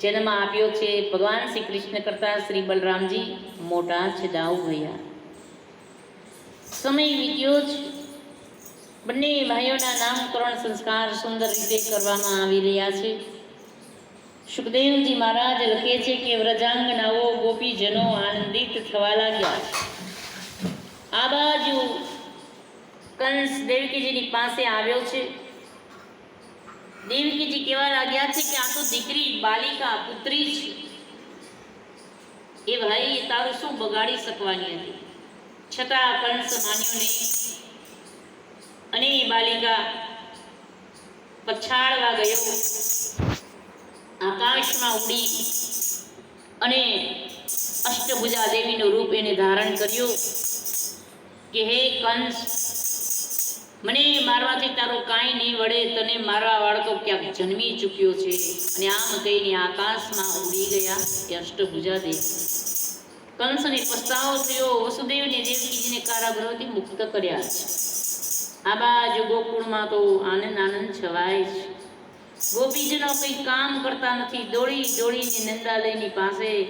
જન્મ આપ્યો છે ભગવાન શ્રી કૃષ્ણ કરતા શ્રી બલરામજી મોટા છે દાઉ ગયા. સમય વીત્યો જ બંને ભાઈઓના નામકરણ સંસ્કાર સુંદર રીતે કરવામાં આવી રહ્યા છે. સુખદેવજી મહારાજ લખે છે કે, વ્રજાંગનાઓ ગોપીજનો આનંદિત થવા લાગ્યા. આ બાજુ કંસ દેવકીજીની પાસે આવ્યો છે. દેવકીજી કહેવા લાગ્યા છે કે આ તો દીકરી બાલિકા પુત્રી છે. એ ભાઈ એ તારું શું બગાડી શકવાની હતી? છતાં કંસ માન્યો નહીં અને બાલિકા પછાડવા ગયો. આકાશમાં ઉડી અને અષ્ટભુજા દેવીનું રૂપ એને ધારણ કર્યું કે હે કંસ મને મારવાથી તારો કાંઈ નહીં વળે, તને મારવા વાળો તો ક્યાંક જન્મી ચૂક્યો છે? અને આમ કહીને આકાશમાં ઉડી ગયા એ અષ્ટભુજા દેવી કંસને પસ્તાવો થયો, વસુદેવને દેવકીજીને કારાગૃહથી મુક્ત કર્યા છે. આ બાજુ ગોકુળમાં તો આનંદ આનંદ છવાય છે. ગોપીજનો કંઈ કામ કરતા નથી, દોડી દોડીને નંદાલયની પાસે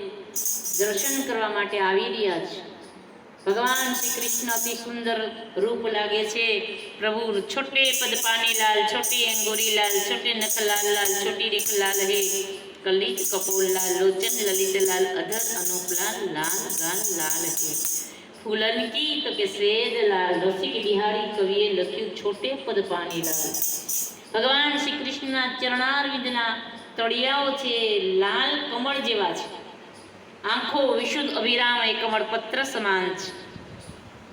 દર્શન કરવા માટે આવી રહ્યા છે. ભગવાન શ્રી કૃષ્ણ અતિ સુંદર રૂપ લાગે છે. પ્રભુ છોટે પદ પાની લાલ, છોટી અંગોરી લાલ, છોટે નખ લાલ છોટી રેખ લાલ હે. કલિત કપોલ લાલ, લોચન લલિત લાલ, અધર અનુપ લાલ લાલ ગાલ લાલ હે. ફૂલન કી તો કે સેદ લાલ, રસિક બિહારી કવિએ લખ્યું છોટે પદ પાની લાલ. ભગવાન શ્રી કૃષ્ણના ચરણારવિંદના તળિયાઓ છે, લાલ કમળ જેવા છે. આંખો વિશુદ્ધ અભિરામ એ કમળ પત્ર સમાન છે.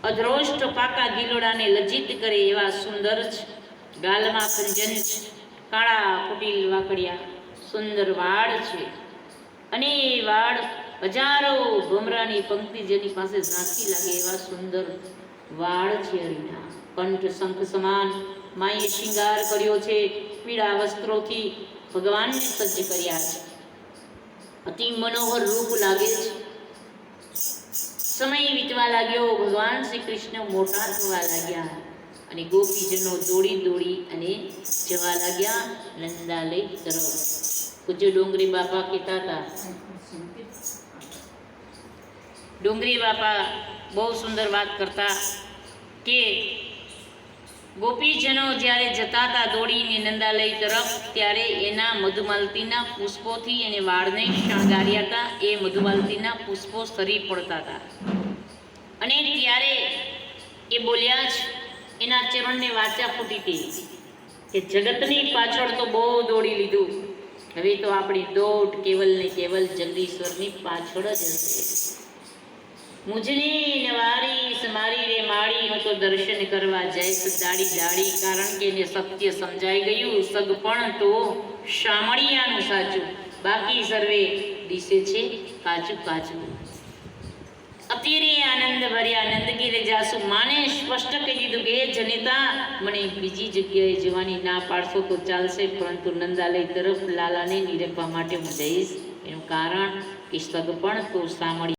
અધરોષ્ટ પાકા ગીલોડાને લજ્જિત કરે એવા સુંદર છે. ગાલમાં કંજન છે. કાળા કુટિલ વાકડિયા સુંદર વાળ છે. અને એ વાળ હજારો ભમરાની પંક્તિ જેની પાસે ઝાંખી લાગે એવા સુંદર વાળ છે હરિના કંઠ શંખ સમાન માએ શિંગાર કર્યો છે. પીળા વસ્ત્રોથી ભગવાનને સજ્જ કર્યા છે. અતિ મનોહર રૂપ લાગે છે. સમય વીતવા લાગ્યો, ભગવાન શ્રી કૃષ્ણ મોટા થવા લાગ્યા અને ગોપીજનો દોડી દોડી અને જવા લાગ્યા નંદાલય તરફ. પૂજ્ય ડોંગરી બાપા કહેતા હતા, ડોંગરી બાપા, બહુ સુંદર વાત કરતા કે ગોપીજનો જ્યારે જતા હતા દોડીને નંદાલય તરફ, ત્યારે એના મધુમાલતીના પુષ્પોથી એને વાળને શણગાર્યા હતા. એ મધુમાલતીના પુષ્પો સરી પડતા હતા. અને ત્યારે એ બોલ્યા જ, એના ચરણને વાચા ફૂટી હતી કે જગતની પાછળ તો બહુ દોડી લીધું. હવે તો આપણી દોડ કેવલ ને કેવલ જગદીશ્વરની પાછળ જ હશે. મુજની નવારી સમારી રે માળી, હું તો દર્શન કરવા જઈશ દાડી દાડી, કારણ કે એને સત્ય સમજાઈ ગયું. સગપણ તો શામળિયાનું સાચું. બાકી સર્વે દિશે છે કાચું કાચું. અત્યારે આનંદ ભર્યા નંદગીરે જાસુ માને સ્પષ્ટ કહી દીધું કે જનિતા, મને બીજી જગ્યાએ જવાની ના પાડશો તો ચાલશે, પરંતુ નંદાલય તરફ લાલાને નિરખવા માટે હું જઈશ. એનું કારણ કે સગપણ તો સામળી